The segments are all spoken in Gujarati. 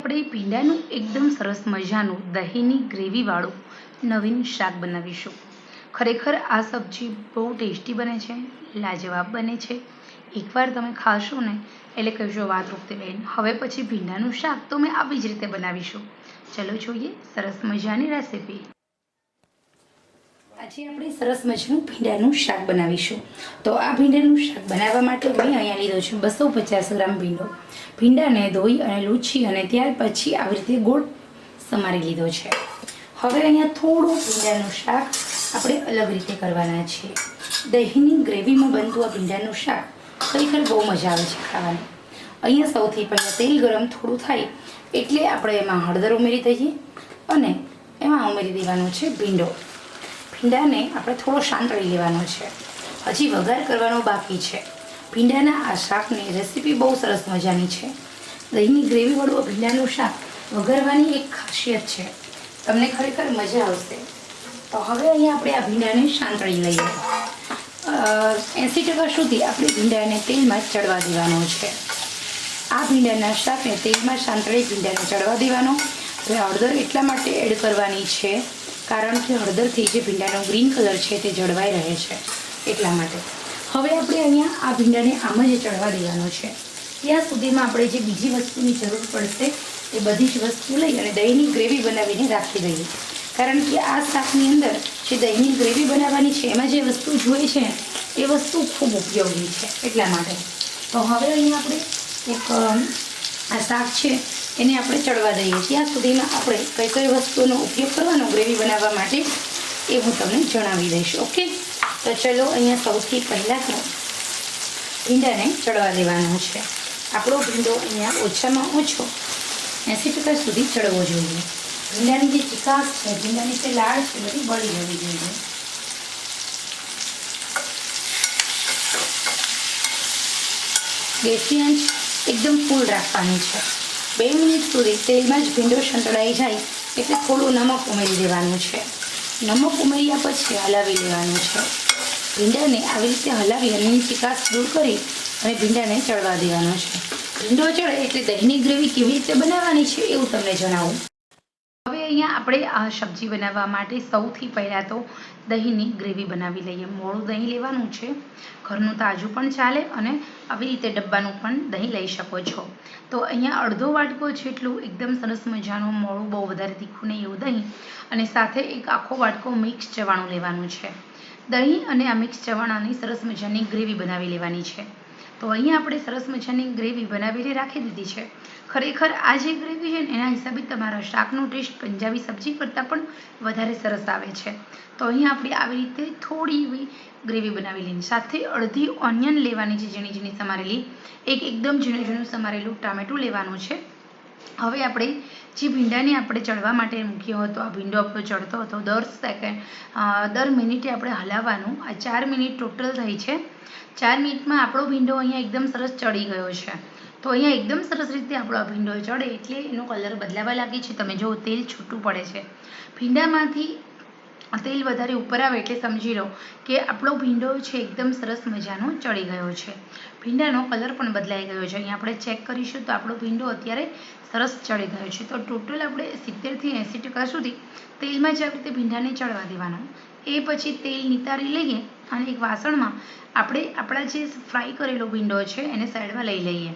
આપણે ભીંડાનું એકદમ સરસ મજાનું દહીંની ગ્રેવીવાળું નવીન શાક બનાવીશું. ખરેખર આ સબ્જી બહુ ટેસ્ટી બને છે, લાજવાબ બને છે. એકવાર તમે ખાશો ને એટલે કહેશો વાત રૂપતે બેન, હવે પછી ભીંડાનું શાક તો મેં આવી જ રીતે બનાવીશું. ચલો જોઈએ સરસ મજાની રેસીપી આજે આપણે સરસ મજાનું ભીંડાનું શાક બનાવીશું. તો આ ભીંડાનું શાક બનાવવા માટે મેં અહીંયા લીધો છે બસો પચાસ ગ્રામ ભીંડો. ભીંડાને ધોઈ અને લૂછી અને ત્યાર પછી આવી રીતે ગોળ સમારી લીધો છે. હવે અહીંયા થોડું ભીંડાનું શાક આપણે અલગ રીતે કરવાના છીએ દહીંની ગ્રેવીમાં બનતું આ ભીંડાનું શાક ખરેખર બહુ મજા આવે છે ખાવાની. અહીંયા સૌથી પહેલાં તેલ ગરમ થોડું થાય એટલે આપણે એમાં હળદર ઉમેરી દઈએ અને એમાં ઉમેરી દેવાનો છે ભીંડો. ભીંડાને આપણે થોડો શાંત રહી લેવાનો છે. હજી વઘાર કરવાનો બાકી છે. ભીંડાના આ શાકની રેસીપી બહુ સરસ મજાની છે. દહીંની ગ્રેવીવાળું ભીંડાનું શાક વઘારવાની એક ખાસિયત છે. તમને ખરેખર મજા આવશે. તો હવે અહીંયા આપણે આ ભીંડાને શાંતળી લઈએ. એંસી ટકા સુધી આપણે ભીંડાને તેલમાં ચડવા દેવાનો છે. આ ભીંડાના શાકને તેલમાં શાંતળી ભીંડાને ચડવા દેવાનો. હવે હળદર એટલા માટે એડ કરવાની છે. કારણ કે હળદરથી જે ભીંડાનો ગ્રીન કલર છે તે જળવાઈ રહે છે એટલા માટે. હવે આપણે અહીંયા આ ભીંડાને આમ જ ચડવા દેવાનો છે. ત્યાં સુધીમાં આપણે જે બીજી વસ્તુની જરૂર પડશે એ બધી જ વસ્તુ લઈ અને દહીંની ગ્રેવી બનાવીને રાખી દઈએ. કારણ કે આ શાકની અંદર જે દહીંની ગ્રેવી બનાવવાની છે, એમાં જે વસ્તુ જોઈએ છે, એ વસ્તુ ખૂબ ઉપયોગી છે એટલા માટે. તો હવે અહીંયા આપણે એક આ શાક છે એને આપણે ચડવા દઈએ ત્યાં સુધીમાં આપણે કઈ કઈ વસ્તુનો ઉપયોગ કરવાનો ગ્રેવી બનાવવા માટે એ હું તમને જણાવી દઈશ, ઓકે? તો ચલો અહીંયા સૌથી પહેલાં તો ભીંડાને ચડવા દેવાનો છે. આપણો ભીંડો અહીંયા ઓછામાં ઓછો એંસી ટકા સુધી ચડવો જોઈએ. ભીંડાની જે ચિકાસ છે, ભીંડાની જે લાળ છે બધી બળી જવી જોઈએ. ગેસની આંચ એકદમ ફૂલ રાખવાની છે. બે મિનિટ સુધી તેલમાં જ ભીંડો સંતળાઈ જાય એટલે થોડું નમક ઉમેરી દેવાનું છે. નમક ઉમેર્યા પછી હલાવી લેવાનું છે. ભીંડાને આવી રીતે હલાવી અને ચિકાસ દૂર કરી અને ભીંડાને ચડવા દેવાનો છે. ભીંડો ચડે એટલે દહીંની ગ્રેવી કેવી રીતે બનાવવાની છે એવું તમને જણાવું. અહીંયા આપણે આ સબ્જી બનાવવા માટે સૌથી પહેલાં તો દહીંની ગ્રેવી બનાવી લઈએ. મોડું દહીં લેવાનું છે. ઘરનું તાજું પણ ચાલે અને આવી રીતે ડબ્બાનું પણ દહીં લઈ શકો છો. તો અહીંયા અડધો વાટકો જેટલું એકદમ સરસ મજાનું મોડું બહુ વધારે તીખું નહીં એવું દહીં અને સાથે એક આખો વાટકો મિક્સ ચવાણું લેવાનું છે. દહીં અને આ મિક્સ ચવાણાની સરસ મજાની ગ્રેવી બનાવી લેવાની છે. તો અહીંયા આપણે સરસ મજાની ગ્રેવી બનાવીને રાખી દીધી છે. ખરેખર આ જે ગ્રેવી છે ને, એના હિસાબે તમારા શાકનું ટેસ્ટ પંજાબી સબ્જી કરતાં પણ વધારે સરસ આવે છે. તો અહીંયા આપણે આવી રીતે થોડી એવી ગ્રેવી બનાવી લઈને સાથે અડધી ઓનિયન લેવાની છે, ઝીણી ઝીણી સમારેલી. એક એકદમ ઝીણું ઝીણું સમારેલું ટામેટું લેવાનું છે. હવે આપણે જે ભીંડાને આપણે ચડવા માટે મૂક્યો હતો, આ ભીંડો આપણો ચડતો હતો, દર સેકન્ડ દર મિનિટે આપણે હલાવવાનું. આ ચાર મિનિટ ટોટલ થઈ છે. ચાર મિનિટમાં આપણો ભીંડો અહીંયા એકદમ સરસ ચડી ગયો છે. તો અહીંયા એકદમ સરસ રીતે આપણો આ ભીંડો ચડે એટલે એનો કલર બદલાવા લાગે છે. તમે જો તેલ છૂટું પડે છે. ભીંડામાંથી તેલ વધારે ઉપર આવે એટલે સમજી લો કે આપણો ભીંડો છે એકદમ સરસ મજાનો ચડી ગયો છે. ભીંડાનો કલર પણ બદલાઈ ગયો છે. અહીંયા આપણે ચેક કરીશું તો આપણો ભીંડો અત્યારે સરસ ચડી ગયો છે. તો ટોટલ આપણે સિત્તેરથી એંસી ટકા સુધી તેલમાં જ આવી રીતે ભીંડાને ચડવા દેવાનો. એ પછી તેલ નિતારી લઈએ અને એક વાસણમાં આપણે આપણા જે ફ્રાય કરેલો ભીંડો છે એને સાઈડમાં લઈ લઈએ.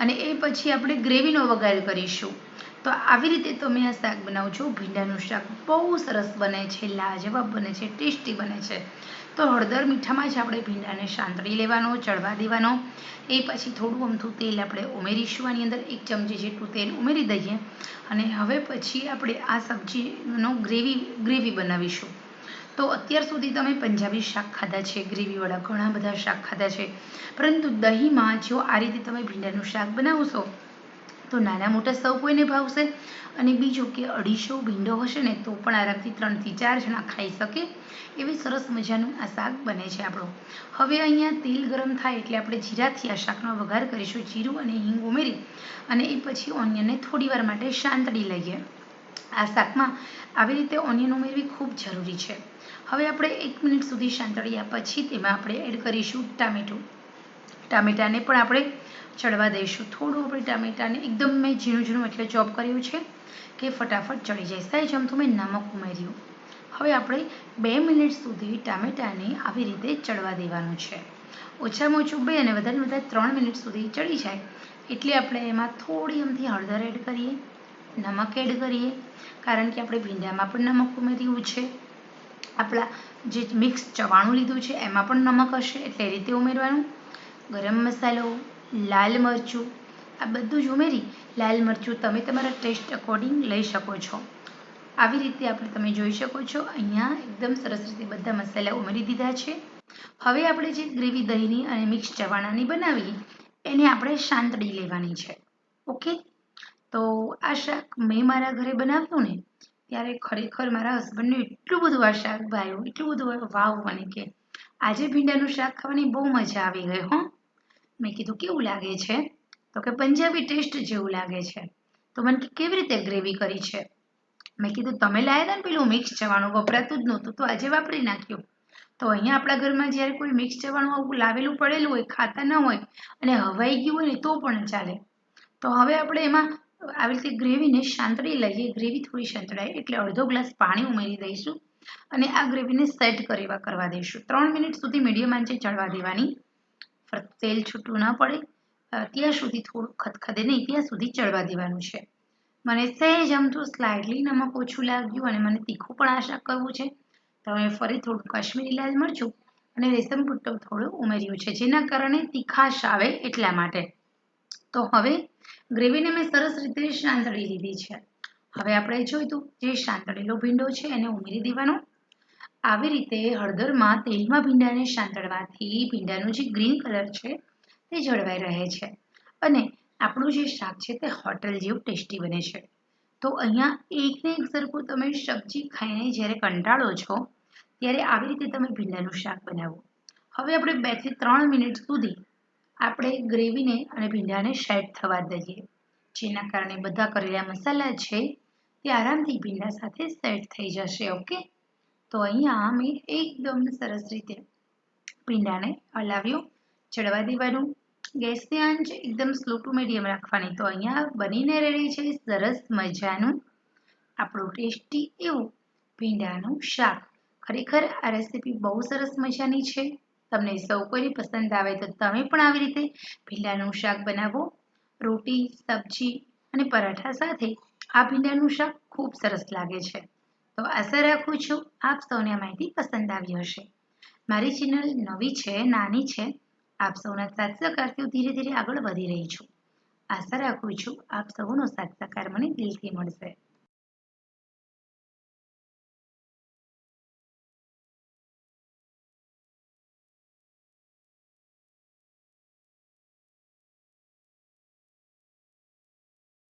અને એ પછી આપણે ગ્રેવીનો વઘાર કરીશું. તો આવી રીતે તમે આ શાક બનાવો છો. ભીંડાનું શાક બહુ સરસ બને છે, લાજવાબ બને છે, ટેસ્ટી બને છે. તો હળદર મીઠામાં જ આપણે ભીંડાને શાંતળી લેવાનો, ચડવા દેવાનો. એ પછી થોડું અમથું તેલ આપણે ઉમેરીશું આની અંદર. એક ચમચી જેટલું તેલ ઉમેરી દઈએ અને હવે પછી આપણે આ સબ્જીનો ગ્રેવી ગ્રેવી બનાવીશું. તો અત્યાર સુધી તમે પંજાબી શાક ખાધા છે, ગ્રેવીવાળા ઘણા બધા શાક ખાધા છે. પરંતુ દહીંમાં જો આ રીતે તમે ભીંડાનું શાક બનાવશો તો નાના મોટા સૌ કોઈને ભાવશે? અને બીજું કે અઢીસો ભીંડો હશે ને, તો પણ આરામથી ત્રણથી ચાર જણા ખાઈ શકે. એવી સરસ મજાનું આ શાક બને છે આપણું. હવે અહીંયા તેલ ગરમ થાય એટલે આપણે જીરાથી આ શાકનો વઘાર કરીશું. જીરું અને હિંગ ઉમેરી અને એ પછી ઓનિયનને થોડીવાર માટે શાંતળી લઈએ. આ શાકમાં આવી રીતે ઓનિયન ઉમેરવી ખૂબ જરૂરી છે. હવે આપણે એક મિનિટ સુધી શાંતળ્યા પછી તેમાં આપણે એડ કરીશું ટામેટું. ટામેટાને પણ આપણે ચડવા દઈશું. થોડું આપણે ટામેટાને એકદમ મેં ઝીણું ઝીણું એટલે ચોપ કર્યું છે કે ફટાફટ ચડી જાય. સહેજ અમથું મેં નમક ઉમેર્યું. હવે આપણે બે મિનિટ સુધી ટામેટાને આવી રીતે ચડવા દેવાનું છે. ઓછામાં ઓછું બે અને વધારે વધારે ત્રણ મિનિટ સુધી ચડી જાય. એટલે આપણે એમાં થોડી અમથી હળદર એડ કરીએ, નમક એડ કરીએ, કારણ કે આપણે ભીંડામાં પણ નમક ઉમેર્યું છે. આપણા જે મિક્સ ચવાણું લીધું છે, એમાં પણ નમક હશે એટલે રીતે ઉમેરવાનું. ગરમ મસાલો, લાલ મરચું, આ બધું જ ઉમેરી લાલ મરચું તમે તમારા ટેસ્ટ અકોર્ડિંગ લઈ શકો છો. આવી રીતે આપણે તમે જોઈ શકો છો, અહીંયા એકદમ સરસ રીતે બધા મસાલા ઉમેરી દીધા છે. હવે આપણે જે ગ્રેવી દહીંની અને મિક્સ ચવાણાની બનાવી એને આપણે શાંતડી લેવાની છે. ઓકે? તો આ શાક મેં મારા ઘરે બનાવ્યું ને, ત્યારે ખરેખર મારા હસબન્ડને એટલું બધું આ શાક ભાવ્યું, એટલું બધું વાવ મને કે આજે ભીંડાનું શાક ખાવાની બહુ મજા આવી ગઈ, હો. મેં કીધું કેવું લાગે છે? તો કે પંજાબી ટેસ્ટ જેવું લાગે છે. તો મને કે કેવી રીતે ગ્રેવી કરી છે? મેં કીધું, તમે લાવ્યા હતા ને પેલું મિક્સ જવાનું? વપરાતું જ નહોતું. તો આજે વાપરી નાખ્યું. તો અહીંયા આપણા ઘરમાં જ્યારે કોઈ મિક્સ જવાનું આવું લાવેલું પડેલું હોય, ખાતા ન હોય, અને હવાઈ ગયું હોય ને તો પણ ચાલે. તો હવે આપણે એમાં આવી રીતે ગ્રેવીને શાંતળી લઈએ. ગ્રેવી થોડી સાંતળાય, એટલે અડધો ગ્લાસ પાણી ઉમેરી દઈશું અને આ ગ્રેવીને સેટ કરવા કરવા દઈશું. ત્રણ મિનિટ સુધી મીડિયમ આંચે ચડવા દેવાની. તેલ છૂટું ન પડે. ત્યાં સુધી થોડું ખદખદે નહીં, ત્યાં સુધી ચડવા દેવાનું છે. મને સહેજ આમથું સ્લાઇડલી નમક ઓછું લાગ્યું અને મને તીખું પણ આશા કરવું છે. તો મેં ફરી થોડું કાશ્મીરી લાલ મરચું અને રેશમ પુટ્ટો થોડું ઉમેર્યું છે, જેના કારણે તીખાશ આવે એટલા માટે. તો હવે ગ્રેવીને મેં સરસ રીતે શાંતળી લીધી છે. હવે આપણે જોઈતું જે શાંતળેલો ભીંડો છે એને ઉમેરી દેવાનો. આવી રીતે હળદરમાં તેલમાં ભીંડાને શાંતળવાથી ભીંડાનું જે ગ્રીન કલર છે તે જળવાઈ રહે છે. અને આપણું જે શાક છે તે હોટલ જેવું ટેસ્ટી બને છે. તો અહીંયા એકને એક સરખું તમે સબ્જી ખાઈને જ્યારે કંટાળો છો, ત્યારે આવી રીતે તમે ભીંડાનું શાક બનાવો. હવે આપણે બેથી ત્રણ મિનિટ સુધી આપણે ગ્રેવીને અને ભીંડાને સેટ થવા દઈએ. જેના કારણે બધા કરેલા મસાલા છે તે આરામથી ભીંડા સાથે સેટ થઈ જશે, ઓકે? તો અહીંયા મેં એકદમ સરસ રીતે ભીંડાને હલાવ્યો ચડવા દેવાનું ગેસની આંચ એકદમ સ્લો ટુ મીડિયમ રાખવાની. તો અહીંયા બનીને રેડી છે, સરસ મજાનું. આપણું ટેસ્ટી એવું ભીંડાનું શાક. ખરેખર આ રેસીપી બહુ સરસ મજાની છે. તમને સૌ કોઈને પસંદ આવે તો તમે પણ આવી રીતે ભીંડાનું શાક બનાવો. રોટી, સબ્જી અને પરાઠા સાથે આ ભીંડાનું શાક ખૂબ સરસ લાગે છે. તો આશા રાખું છું આપ સૌને આ માહિતી પસંદ આવી હશે. મારી ચેનલ નવી છે, નાની છે, આપ સૌના સાથ સહકારથી ધીરે ધીરે આગળ વધી રહી છું. આશા રાખું છું આપ સૌનો સાથ સહકાર મને દિલથી મળશે.